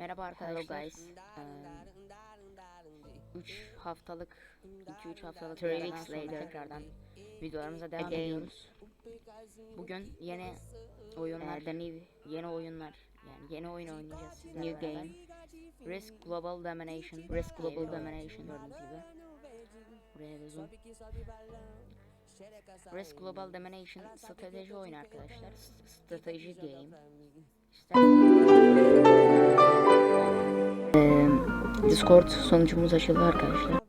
Merhaba arkadaşlar. Hello guys. 3 haftalık 2-3 haftalık Three weeks later. tekrardan videolarımıza devam Again. ediyoruz. Bugün yeni oyunlar, new yeni oyunlar yani yeni oyun oynayacağız sizlerle new beraber. game. Risk Global Domination. Risk Global oyun Domination. gördüğünüz gibi. Buraya bir zoom. Risk Global Domination strateji oyunu arkadaşlar. S- Strateji game. Eee, Discord sonucumuz açıldı arkadaşlar.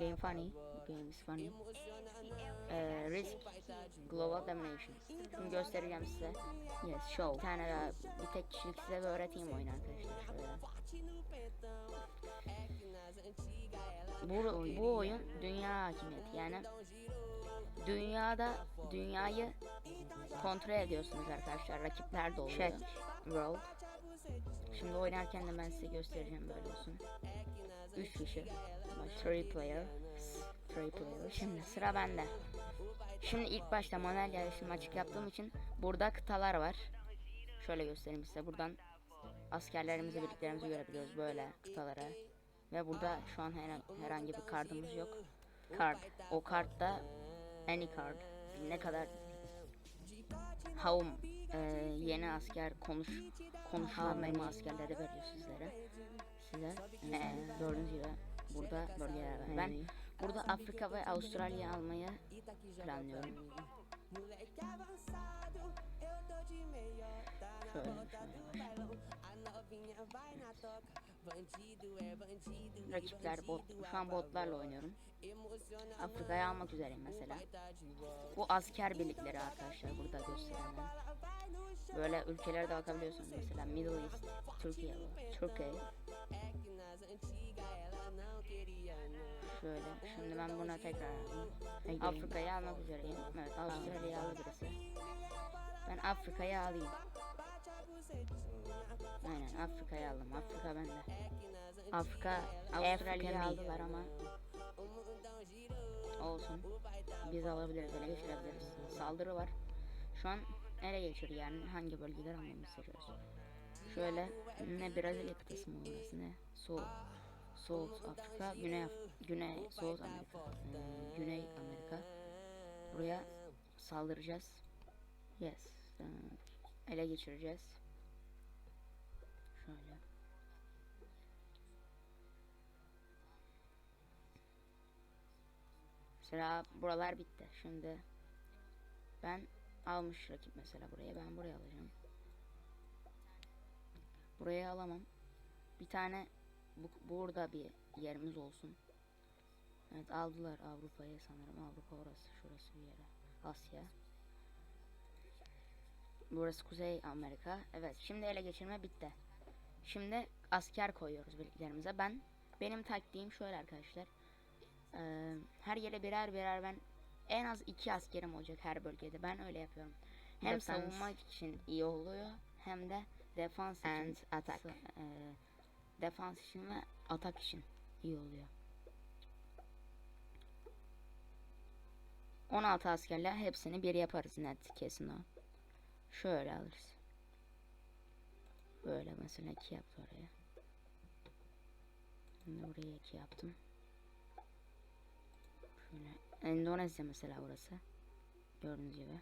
Game funny. Game is funny. Eee, Risk Global Domination. Şimdi göstereceğim size. Yes, show. Bir tane daha bir tek kişilik size bir öğreteyim oyunu arkadaşlar. Şöyle. Bu, bu oyun dünya hakimiyeti yani dünyada dünyayı kontrol ediyorsunuz arkadaşlar rakipler de oluyor. Check. World. Şimdi oynarken de ben size göstereceğim böyle olsun. 3 kişi. Three player. Three player. Şimdi sıra bende. Şimdi ilk başta manuel yarışımı açık yaptığım için burada kıtalar var. Şöyle göstereyim size. Buradan askerlerimizi, birliklerimizi görebiliyoruz böyle kıtalara. Ve burada şu an her- herhangi bir kartımız yok. Kart. O kartta any card. Ne kadar Home e, yeni asker konuş konuşan askerleri veriyor sizlere. Size e, gördüğünüz gibi burada bölgeler var. Ben burada Afrika ve Avustralya almayı planlıyorum. Şöyle şöyle var. Rakipler bot. Şu an botlarla oynuyorum. Afrika'yı almak üzereyim mesela. Bu asker birlikleri arkadaşlar burada gösterilen. Böyle ülkelere de bakabiliyorsunuz mesela Middle East, Türkiye. Türkiye. Şöyle. Şimdi ben buna tekrar. Afrika'yı almak üzereyim. Evet Avustralya'yı aldı birisi. Ben Afrika'yı alayım. Aynen Afrika'yı aldım. Afrika bende. Afrika Avustralya'yı aldılar ama olsun. Biz alabiliriz, ele geçirebiliriz. Saldırı var. Şu an ele geçir yani hangi bölgeler almamı istiyoruz. Şöyle ne Brezilya kıtası mı orası ne? Soğuk. Soğuk Afrika, Güney Af- Güney Soğuk Amerika. Ee, Güney Amerika. Buraya saldıracağız. Yes. Ee, ele geçireceğiz. Mesela buralar bitti. Şimdi ben almış rakip mesela buraya. Ben buraya alacağım. Buraya alamam. Bir tane bu, burada bir yerimiz olsun. Evet aldılar Avrupa'yı sanırım. Avrupa orası. Şurası bir yere. Asya. Burası Kuzey Amerika. Evet şimdi ele geçirme bitti. Şimdi asker koyuyoruz birliklerimize. Ben benim taktiğim şöyle arkadaşlar. Ee, her yere birer birer ben en az iki askerim olacak her bölgede. Ben öyle yapıyorum. Hem Defense. savunmak için iyi oluyor hem de defans için. and attack. e, defans için ve atak için iyi oluyor. 16 askerle hepsini bir yaparız net kesin o. Şöyle alırız. Böyle mesela iki yaptı oraya. Şimdi buraya iki yaptım. Şöyle Endonezya mesela burası. Gördüğünüz gibi.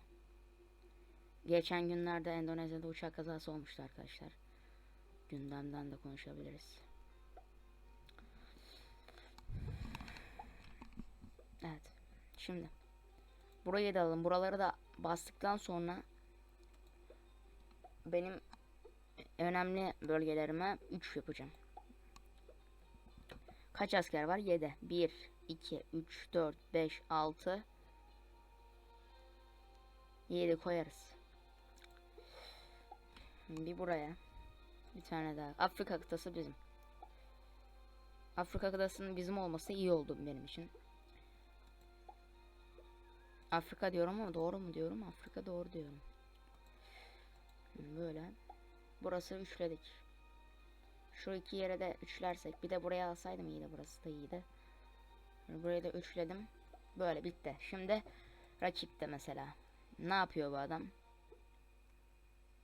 Geçen günlerde Endonezya'da uçak kazası olmuştu arkadaşlar. Gündemden de konuşabiliriz. Evet. Şimdi burayı da alalım. Buraları da bastıktan sonra benim önemli bölgelerime 3 yapacağım. Kaç asker var? 7. 1, 2, 3, 4, 5, 6, 7 koyarız. Bir buraya. Bir tane daha. Afrika kıtası bizim. Afrika kıtasının bizim olması iyi oldu benim için. Afrika diyorum ama doğru mu diyorum? Afrika doğru diyorum. Böyle. Burası üçledik. Şu iki yere de üçlersek. Bir de buraya alsaydım iyiydi. Burası da iyiydi. Burayı da üçledim. Böyle bitti. Şimdi rakip mesela. Ne yapıyor bu adam?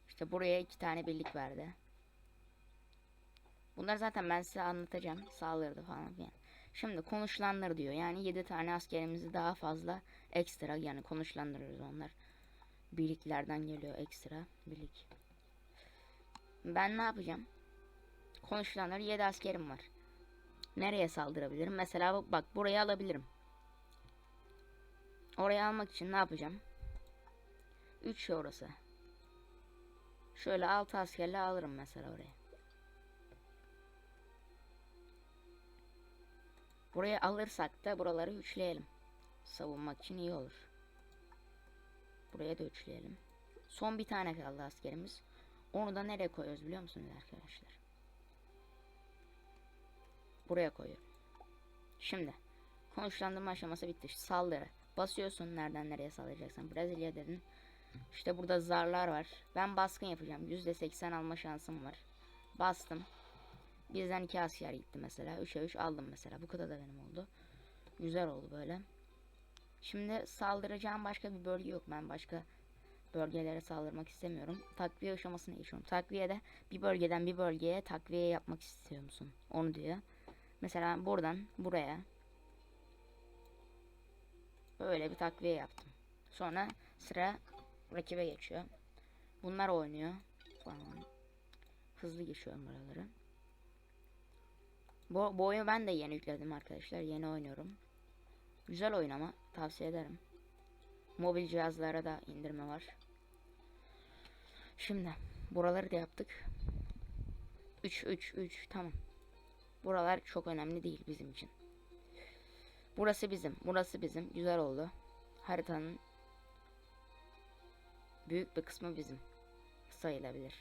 İşte buraya iki tane birlik verdi. Bunlar zaten ben size anlatacağım. Saldırdı falan filan. Şimdi konuşulanlar diyor. Yani 7 tane askerimizi daha fazla ekstra yani konuşlandırırız onlar. Birliklerden geliyor ekstra birlik. Ben ne yapacağım? Konuşulanlar 7 askerim var. Nereye saldırabilirim? Mesela bak, burayı alabilirim. Oraya almak için ne yapacağım? 3 orası. Şöyle 6 askerle alırım mesela oraya. Buraya alırsak da buraları üçleyelim. Savunmak için iyi olur. Buraya da üçleyelim. Son bir tane kaldı askerimiz. Onu da nereye koyuyoruz biliyor musunuz arkadaşlar? Buraya koyuyorum. Şimdi konuşlandırma aşaması bitti. Saldırı. Basıyorsun nereden nereye saldıracaksın. Brezilya dedin. İşte burada zarlar var. Ben baskın yapacağım. %80 alma şansım var. Bastım. Bizden iki asker gitti mesela. 3'e 3 aldım mesela. Bu kadar da benim oldu. Güzel oldu böyle. Şimdi saldıracağım başka bir bölge yok. Ben başka bölgelere saldırmak istemiyorum. Takviye aşamasına geçiyorum. Takviyede bir bölgeden bir bölgeye takviye yapmak istiyor musun? Onu diyor. Mesela buradan buraya böyle bir takviye yaptım. Sonra sıra rakibe geçiyor. Bunlar oynuyor falan. Hızlı geçiyorum buraları. Bu, bu oyunu ben de yeni yükledim arkadaşlar. Yeni oynuyorum. Güzel oyun ama tavsiye ederim. Mobil cihazlara da indirme var. Şimdi buraları da yaptık. 3 3 3 tamam. Buralar çok önemli değil bizim için. Burası bizim. Burası bizim. Güzel oldu. Haritanın büyük bir kısmı bizim. Sayılabilir.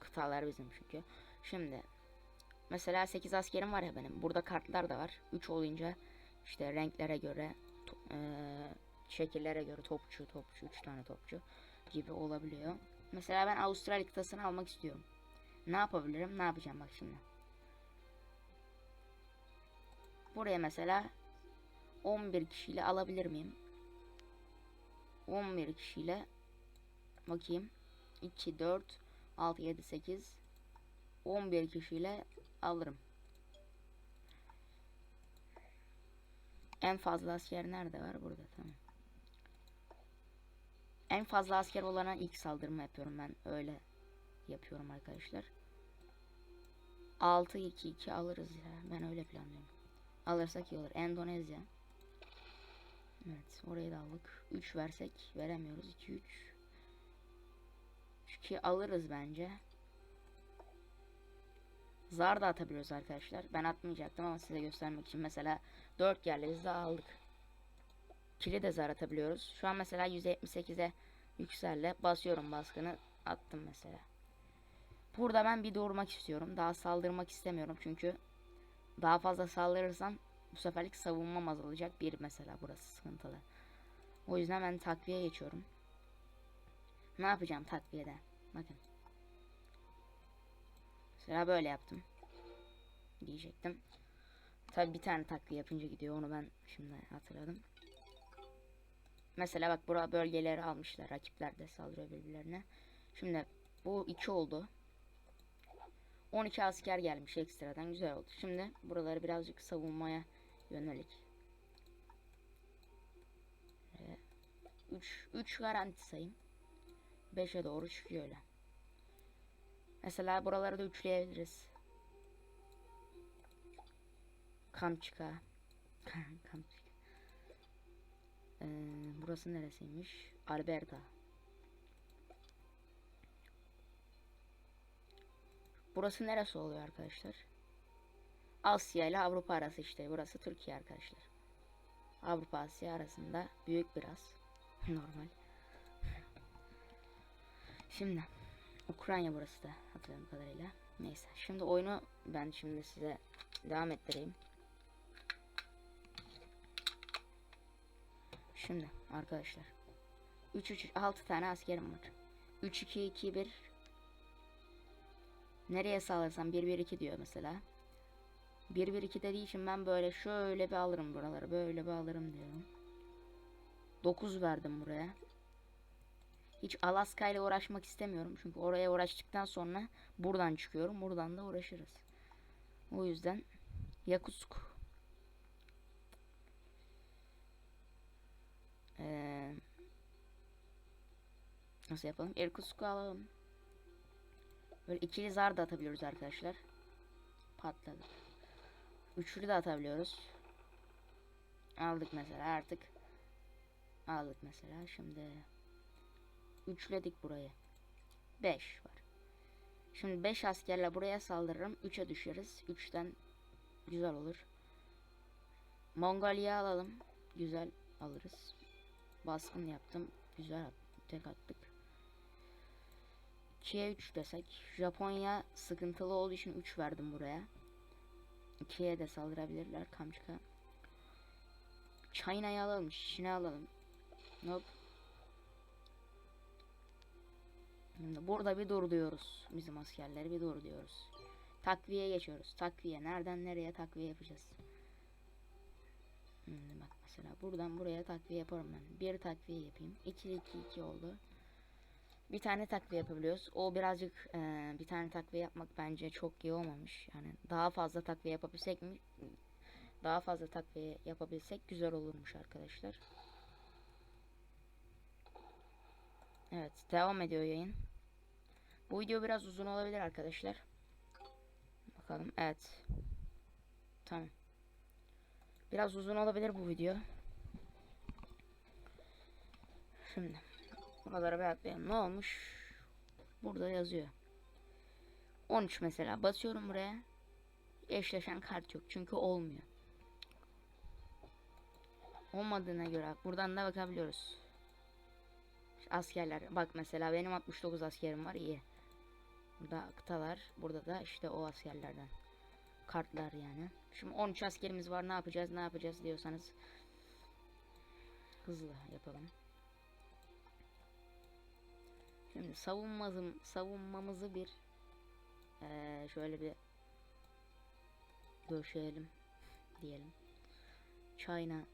Kıtalar bizim çünkü. Şimdi mesela 8 askerim var ya benim. Burada kartlar da var. 3 olunca işte renklere göre eee, şekillere göre topçu topçu 3 tane topçu gibi olabiliyor. Mesela ben Avustralya kıtasını almak istiyorum. Ne yapabilirim? Ne yapacağım bak şimdi. Buraya mesela 11 kişiyle alabilir miyim? 11 kişiyle bakayım. 2 4 6 7 8 11 kişiyle alırım. En fazla asker nerede var? Burada tamam. En fazla asker olana ilk saldırma yapıyorum ben. Öyle yapıyorum arkadaşlar. 6 2 2 alırız ya. Ben öyle planlıyorum. Alırsak iyi olur. Endonezya. Evet, orayı da aldık. 3 versek veremiyoruz. 2 3 2 alırız bence. Zar da atabiliyoruz arkadaşlar. Ben atmayacaktım ama size göstermek için. Mesela 4 yerle biz de aldık. Kili de zar atabiliyoruz. Şu an mesela 178'e yükselle basıyorum baskını attım mesela. Burada ben bir durmak istiyorum. Daha saldırmak istemiyorum çünkü daha fazla saldırırsam bu seferlik savunmam azalacak. Bir mesela burası sıkıntılı. O yüzden ben takviye geçiyorum. Ne yapacağım takviyede? Bakın. Mesela böyle yaptım. Diyecektim. Tabi bir tane takviye yapınca gidiyor. Onu ben şimdi hatırladım. Mesela bak bura bölgeleri almışlar. Rakipler de saldırıyor birbirlerine. Şimdi bu iki oldu. 12 asker gelmiş ekstradan. Güzel oldu. Şimdi buraları birazcık savunmaya yönelik. 3 3 garanti sayayım. 5'e doğru çıkıyor öyle. Mesela buraları da üçleyebiliriz. Kamçıka. Kamçıka. Ee, burası neresiymiş? Alberta. Burası neresi oluyor arkadaşlar? Asya ile Avrupa arası işte. Burası Türkiye arkadaşlar. Avrupa Asya arasında büyük biraz. Normal. Şimdi Ukrayna burası da hatırladığım kadarıyla. Neyse. Şimdi oyunu ben şimdi size devam ettireyim. Şimdi arkadaşlar 3 3 6 tane askerim var. 3 2 2 1 Nereye sağlarsam 1 1 2 diyor mesela. 1 1 2 dediği için ben böyle şöyle bir alırım buraları. Böyle bir alırım diyorum. 9 verdim buraya. Hiç Alaska ile uğraşmak istemiyorum. Çünkü oraya uğraştıktan sonra buradan çıkıyorum. Buradan da uğraşırız. O yüzden Yakutsk. Ee, nasıl yapalım? Irkutsk'u alalım. Böyle ikili zar da atabiliyoruz arkadaşlar. Patladı. Üçlü de atabiliyoruz. Aldık mesela artık. Aldık mesela şimdi. Üçledik burayı. 5 var. Şimdi 5 askerle buraya saldırırım. 3'e düşeriz. 3'ten güzel olur. Mongolia alalım. Güzel alırız. Baskın yaptım. Güzel tek attık. 2'ye 3 desek. Japonya sıkıntılı olduğu için 3 verdim buraya. 2'ye de saldırabilirler Kamçka. China'yı alalım. Çin'i alalım. Nope. Şimdi burada bir dur diyoruz. Bizim askerleri bir dur diyoruz. Takviye geçiyoruz. Takviye. Nereden nereye takviye yapacağız? Şimdi bak mesela buradan buraya takviye yaparım ben. Bir takviye yapayım. 2 2 2 oldu. Bir tane takviye yapabiliyoruz. O birazcık eee, bir tane takviye yapmak bence çok iyi olmamış. Yani daha fazla takviye yapabilsek mi? Daha fazla takviye yapabilsek güzel olurmuş arkadaşlar. Evet, devam ediyor yayın. Bu video biraz uzun olabilir arkadaşlar. Bakalım. Evet. Tamam. Biraz uzun olabilir bu video. Şimdi buralara bir atlayalım. Ne olmuş? Burada yazıyor. 13 mesela. Basıyorum buraya. Eşleşen kart yok. Çünkü olmuyor. Olmadığına göre buradan da bakabiliyoruz. Askerler. Bak mesela benim 69 askerim var. iyi. Burada kıtalar. Burada da işte o askerlerden. Kartlar yani. Şimdi 13 askerimiz var. Ne yapacağız? Ne yapacağız diyorsanız hızlı yapalım. Şimdi savunmamızı, savunmamızı bir eee, şöyle bir döşeyelim diyelim. China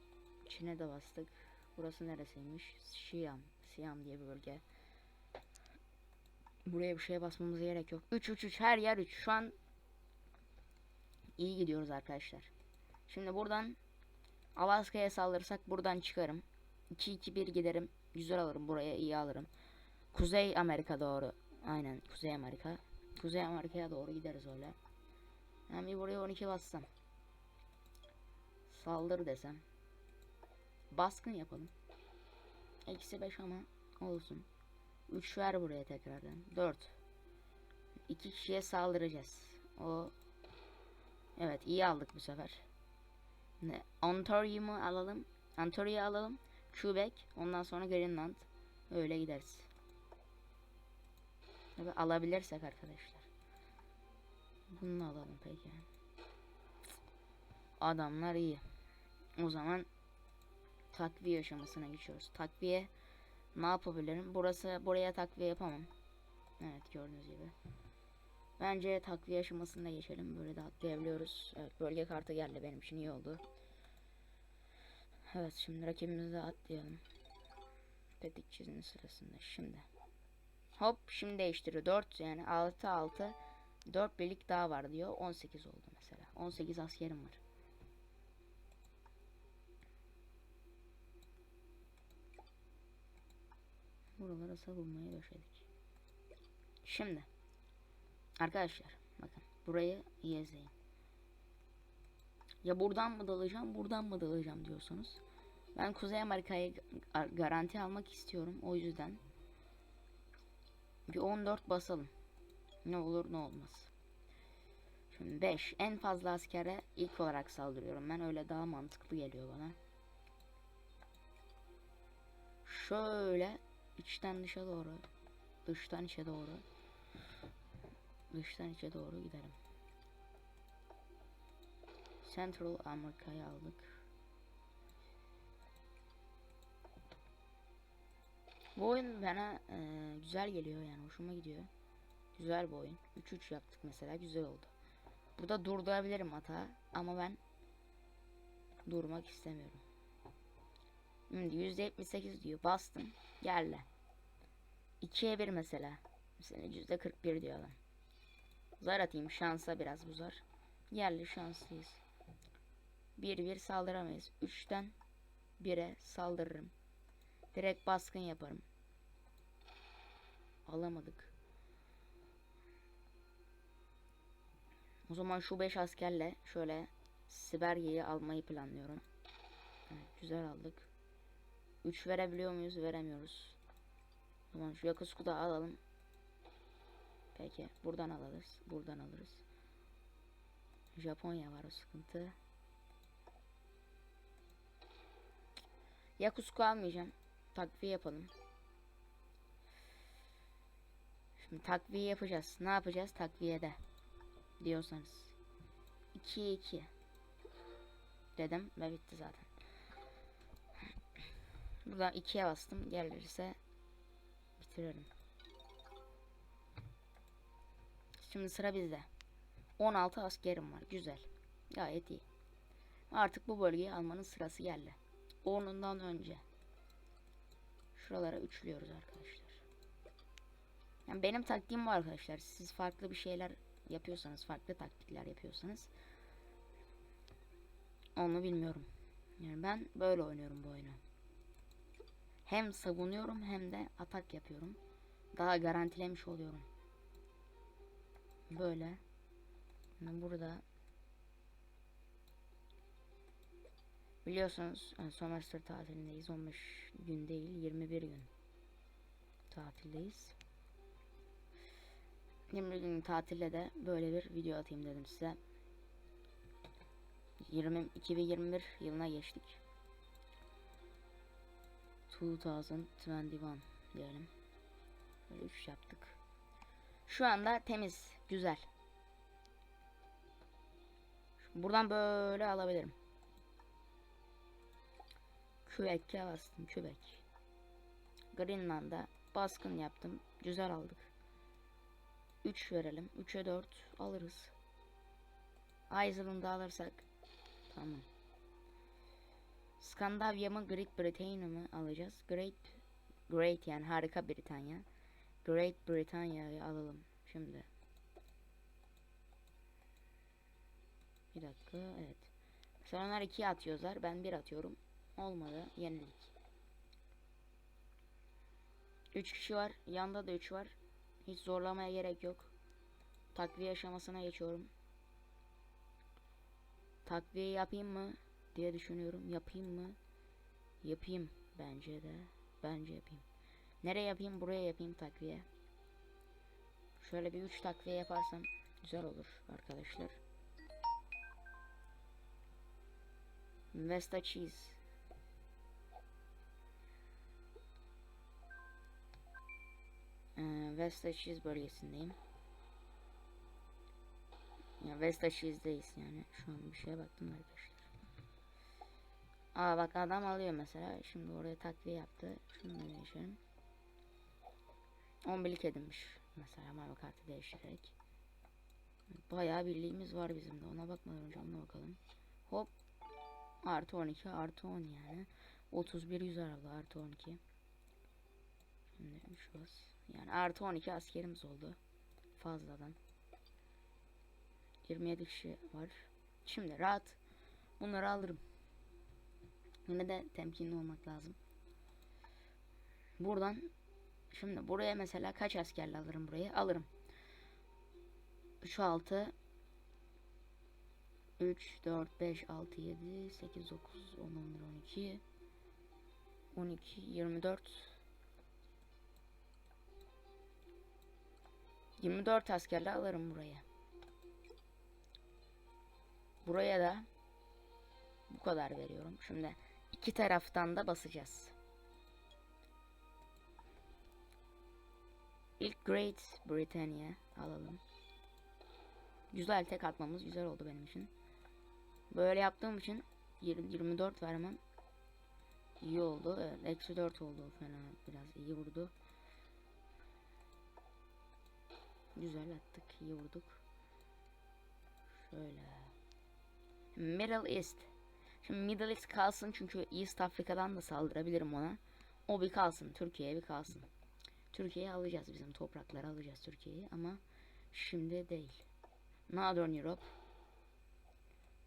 Çin'e de bastık. Burası neresiymiş? Siam. Siam diye bir bölge. Buraya bir şeye basmamıza gerek yok. 3 3 3 her yer 3. Şu an iyi gidiyoruz arkadaşlar. Şimdi buradan Alaska'ya saldırırsak buradan çıkarım. 2 2 1 giderim. Güzel alırım buraya iyi alırım. Kuzey Amerika doğru. Aynen Kuzey Amerika. Kuzey Amerika'ya doğru gideriz öyle. Yani bir buraya 12 bassam. Saldır desem. Baskın yapalım. Eksi 5 ama olsun. 3 ver buraya tekrardan. 4. 2 kişiye saldıracağız. O Evet iyi aldık bu sefer. Ne? Ontario'yu alalım? Ontario'yu alalım. Quebec. Ondan sonra Greenland. Öyle gideriz. Alabilirsek arkadaşlar. Bunu alalım peki. Adamlar iyi. O zaman takviye aşamasına geçiyoruz. Takviye ne yapabilirim? Burası buraya takviye yapamam. Evet gördüğünüz gibi. Bence takviye aşamasında geçelim. Böyle de atlayabiliyoruz. Evet bölge kartı geldi benim için iyi oldu. Evet şimdi rakibimize atlayalım. Tetik çizimi sırasında şimdi. Hop şimdi değiştiriyor. 4 yani 6 6 4 birlik daha var diyor. 18 oldu mesela. 18 askerim var. Buralara savunmaya döşedik. Şimdi arkadaşlar bakın burayı iyi. Ya buradan mı dalacağım, buradan mı dalacağım diyorsanız ben Kuzey Amerika'yı ga- garanti almak istiyorum. O yüzden bir 14 basalım. Ne olur ne olmaz. Şimdi 5 en fazla askere ilk olarak saldırıyorum. Ben öyle daha mantıklı geliyor bana. Şöyle içten dışa doğru, dıştan içe doğru, dıştan içe doğru gidelim. Central Amerika'yı aldık. Bu oyun bana e, güzel geliyor yani hoşuma gidiyor. Güzel bir oyun. 3-3 yaptık mesela güzel oldu. Burada durdurabilirim hata ama ben durmak istemiyorum. Şimdi %78 diyor bastım geldi. 2'ye 1 mesela. Mesela yüzde 41 diyor adam. Zar atayım şansa biraz bu zar. Yerli şanslıyız. 1-1 saldıramayız. 3'ten 1'e saldırırım. Direkt baskın yaparım. Alamadık. O zaman şu 5 askerle şöyle Siberya'yı almayı planlıyorum. Evet, güzel aldık. 3 verebiliyor muyuz? Veremiyoruz. O zaman şu Yakutsku da alalım. Peki buradan alırız. Buradan alırız. Japonya var o sıkıntı. Yakutsku almayacağım. Takviye yapalım. Şimdi takviye yapacağız. Ne yapacağız takviyede? Diyorsanız. 2'ye 2 dedim ve bitti zaten. Buradan 2'ye bastım. Gelirse bitiririm. Şimdi sıra bizde. 16 askerim var. Güzel. Gayet iyi. Artık bu bölgeyi almanın sırası geldi. Onundan önce. Şuralara üçlüyoruz arkadaşlar. Yani benim taktiğim bu arkadaşlar. Siz farklı bir şeyler yapıyorsanız, farklı taktikler yapıyorsanız onu bilmiyorum. Yani ben böyle oynuyorum bu oyunu. Hem savunuyorum hem de atak yapıyorum. Daha garantilemiş oluyorum. Böyle. Yani burada biliyorsunuz sömestr tatilindeyiz. 15 gün değil 21 gün tatildeyiz. 20 gün tatilde de böyle bir video atayım dedim size. 20 2021 yılına geçtik. 2021 diyelim. Böyle 3 yaptık. Şu anda temiz, güzel. Buradan böyle alabilirim. Kübek'e bastım, Kübek. Greenland'a baskın yaptım. Güzel aldık. 3 verelim. 3'e 4 alırız. Iceland'ı alırsak tamam. Skandinavya mı Great Britain mı alacağız? Great Great yani harika Britanya. Great Britanya'yı alalım şimdi. Bir dakika evet. Mesela onlar 2 atıyorlar. Ben 1 atıyorum. Olmadı. Yenilik. 3 kişi var. Yanda da 3 var. Hiç zorlamaya gerek yok. Takviye aşamasına geçiyorum. Takviye yapayım mı diye düşünüyorum. Yapayım mı? Yapayım bence de. Bence yapayım. Nereye yapayım? Buraya yapayım takviye. Şöyle bir 3 takviye yaparsam güzel olur arkadaşlar. Vesta cheese. Ee, Vesta cheese bölgesindeyim. Ya Vesta cheese'deyiz yani. Şu an bir şeye baktım arkadaşlar. Aa bak adam alıyor mesela. Şimdi oraya takviye yaptı. Şunu da değişelim. 11'lik edinmiş. Mesela mavi kartı değiştirerek. Bayağı birliğimiz var bizim de. Ona bakmadan önce ona bakalım. Hop. Artı 12 artı 10 yani. 31 100 araba artı 12. Şimdi 3 bas. Yani artı 12 askerimiz oldu. Fazladan. 27 kişi var. Şimdi rahat bunları alırım. Yine de temkinli olmak lazım. Buradan şimdi buraya mesela kaç askerle alırım burayı? Alırım. 3 6 3 4 5 6 7 8 9 10 11 12 12 24 24 askerle alırım buraya. Buraya da bu kadar veriyorum. Şimdi iki taraftan da basacağız. İlk Great Britannia alalım. Güzel tek atmamız güzel oldu benim için. Böyle yaptığım için 20, 24 vermem iyi oldu. Eksi 4 oldu fena biraz iyi vurdu. Güzel attık. iyi vurduk. Şöyle. Middle East. Şimdi Middle East kalsın çünkü East Afrika'dan da saldırabilirim ona. O bir kalsın. Türkiye bir kalsın. Türkiye'yi alacağız. Bizim toprakları alacağız Türkiye'yi ama şimdi değil. Northern Europe.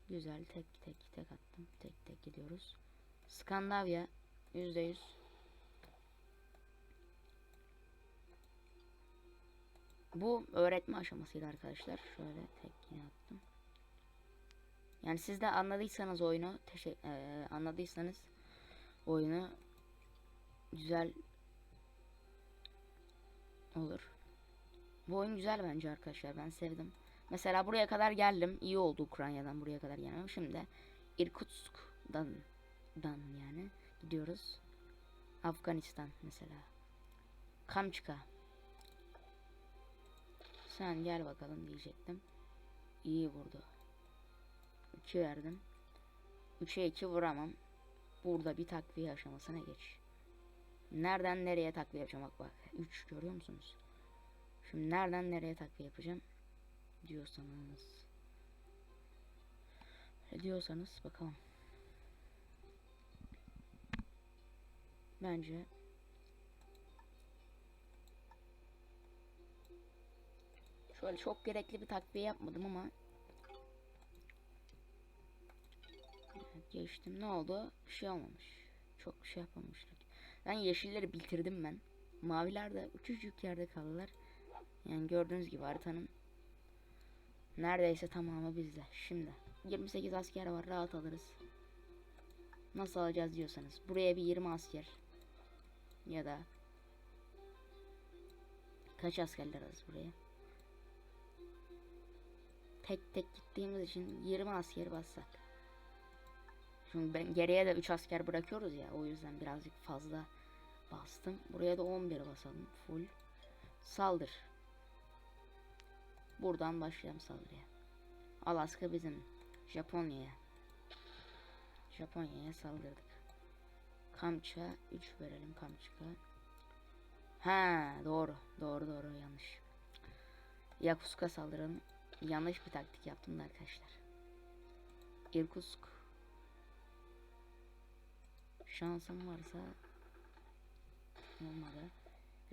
Güzel tek tek tek attım. Tek tek gidiyoruz. Skandinavya %100 Bu öğretme aşamasıydı arkadaşlar. Şöyle tek yine attım. Yani siz de anladıysanız oyunu, eee, anladıysanız oyunu güzel olur. Bu oyun güzel bence arkadaşlar. Ben sevdim. Mesela buraya kadar geldim. İyi oldu Ukrayna'dan buraya kadar gelmem. Şimdi Irkutsk'dan dan yani gidiyoruz. Afganistan mesela. Kamçka. Sen gel bakalım diyecektim. İyi vurdu. 2 verdim. 3'e 2 vuramam. Burada bir takviye aşamasına geç. Nereden nereye takviye yapacağım bak bak. 3 görüyor musunuz? Şimdi nereden nereye takviye yapacağım diyorsanız. Öyle diyorsanız bakalım. Bence şöyle çok gerekli bir takviye yapmadım ama Evet, geçtim. Ne oldu? Bir şey olmamış. Çok şey yapamamışlar. Ben yeşilleri bitirdim ben. Maviler de küçücük yerde kaldılar. Yani gördüğünüz gibi haritanın neredeyse tamamı bizde. Şimdi 28 asker var rahat alırız. Nasıl alacağız diyorsanız buraya bir 20 asker ya da kaç askerler alırız buraya? Tek tek gittiğimiz için 20 asker bassak. Şimdi ben geriye de 3 asker bırakıyoruz ya o yüzden birazcık fazla bastım. Buraya da 11 basalım full. Saldır. Buradan başlayalım saldırıya. Alaska bizim. Japonya'ya. Japonya'ya saldırdık. Kamça 3 verelim Kamçka. Ha doğru. Doğru doğru yanlış. Yakutsk'a saldıralım. Yanlış bir taktik yaptım da arkadaşlar. Irkutsk. Şansım varsa olmadı.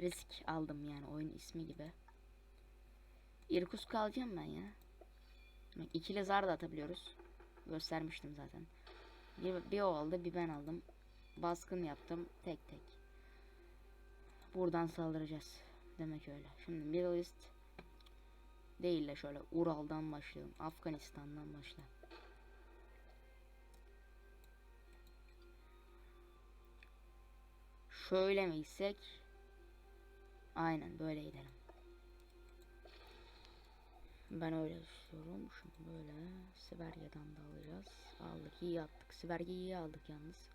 Risk aldım yani oyun ismi gibi. Irkutsk alacağım ben ya. Bak ikili zar da atabiliyoruz. Göstermiştim zaten. Bir, bir o aldı bir ben aldım. Baskın yaptım tek tek. Buradan saldıracağız. Demek öyle. Şimdi Middle East değil de şöyle Ural'dan başlayalım. Afganistan'dan başla. Şöyle mi gitsek? Aynen böyle gidelim. Ben öyle istiyorum. Şimdi böyle Siberya'dan da alacağız. Aldık iyi yaptık. Siberya'yı iyi aldık yalnız.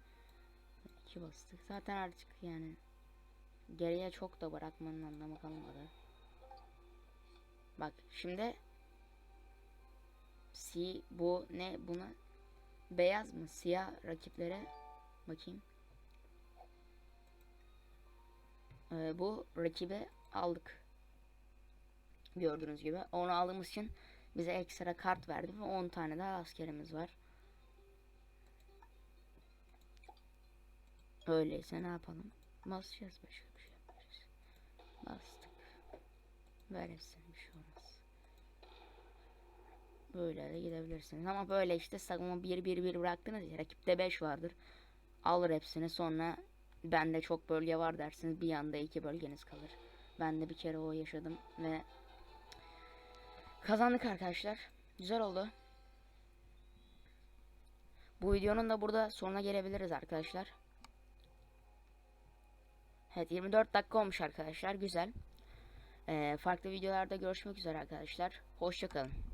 İki bastık. Zaten artık yani geriye çok da bırakmanın anlamı kalmadı. Bak şimdi si bu ne buna beyaz mı siyah rakiplere bakayım. Ee, bu rakibi aldık. Gördüğünüz gibi. Onu aldığımız için bize ekstra kart verdi ve 10 tane daha askerimiz var. Öyleyse ne yapalım? Basacağız başka bir şey yapacağız. Bastık. Verirsin bir şey olmaz. Böyle de gidebilirsiniz. Ama böyle işte savunma 1-1-1 bıraktınız ya. Rakipte 5 vardır. Alır hepsini sonra bende çok bölge var dersiniz. Bir anda iki bölgeniz kalır. Ben de bir kere o yaşadım ve kazandık arkadaşlar. Güzel oldu. Bu videonun da burada sonuna gelebiliriz arkadaşlar. Evet 24 dakika olmuş arkadaşlar. Güzel. Ee, farklı videolarda görüşmek üzere arkadaşlar. Hoşçakalın.